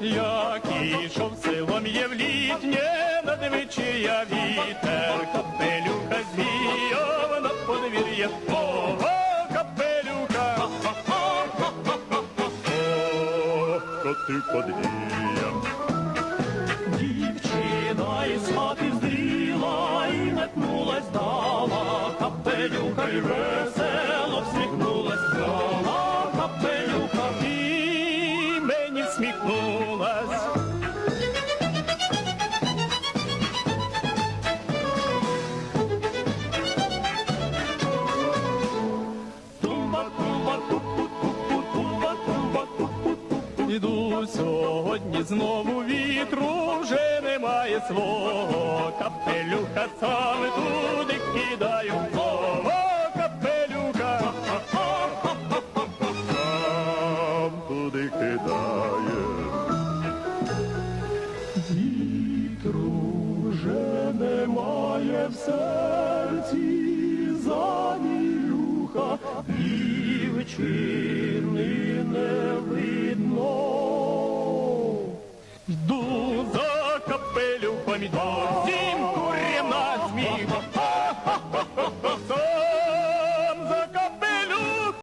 Як ішов селом є в літнє, надвичия вітер, капелюха звіяв на подвір'я, ого, капелюха, О, коти подвір'я. Дівчина із хати здріла і метнулась дала, капелюха й весело тупу. Іду сьогодні знову вітру вже немає свого. Капелюха саме туди кидаю. Ого, Вітру вже немає в серці занюха, дівчини не видно. Жду за капелю помідор.